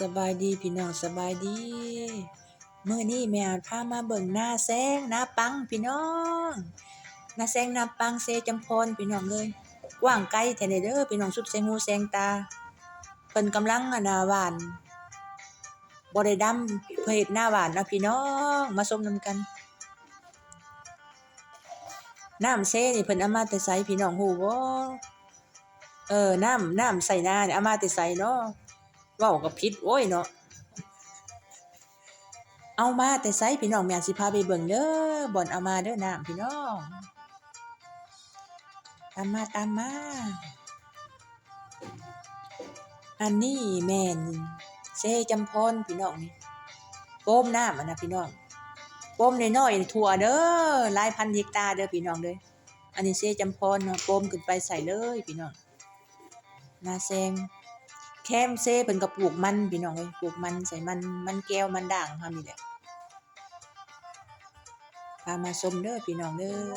สบายดีพี่น้องสบายดีมื้อนี้แม่พามาเบิ่งหน้าแซงหน้าปังพี่น้องหน้าแซงหน้าปังเซจำพรพี่น้องเอ้ยกว้างไกลแท้เด้อพี่น้องสุดแซงหูแซงตาเพิ่นกำลังอน่ะหวานบ่ได้ดำเพื่อเฮ็ดหน้าหวานนะพี่น้องมาชมนํกันน้ำเซนี่เพิ่นเอามาแต่ไสพี่น้องฮู้บ่เออน้ำน้ำใส่หน้านี่เอามาแต่ไสเนาะ เว้าก็ผิดโอ้ยเนาะเอามาแต่ไสพี่น้องแม่สิพาไปเบิ่งเด้อบ่อนเอามาเด้อน้ำพี่น้องตามมาตามมาอันนี้แม่นเซจำพรพี่น้องนี่โป้มน้ำอันนะพี่น้องโป้มน้อยๆทั่วเด้อหลายพันเฮกตาร์เด้อพี่น้องเด้ออันนี้เซจำพรเนาะโป้มขึ้นไปใส่เลยพี่น้องนาแซง แคมเซ่เพิ่นก็ปลูกมันพี่น้องเอ้ยปลูกมันใส่มันมันแก้วมันด่างเฮานี่แหละพามาชมเด้อพี่น้องเด้อ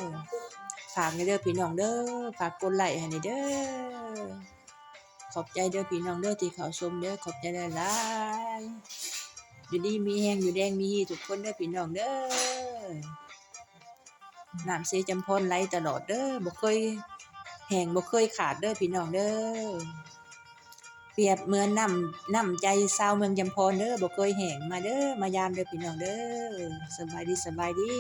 ฝากเด้อพี่น้องเด้อฝากกดไลค์ให้ในเด้อขอบใจเด้อพี่น้องเด้อที่เขาชมเด้อขอบใจหลายๆอยู่ดีมีแฮงอยู่แดงมีฮีทุกคนเด้อพี่น้องเด้อน้ำเซจำพรไหลตลอดเด้อบ่เคยแห้งบ่เคยขาดเด้อพี่น้องเด้อ เปรียบเหมือนน้ำน้ำใจชาวเมืองจำพรเด้อบ่เคยแห้งมาเด้อ มายามเด้อพี่น้องเด้อสบายดีสบายดี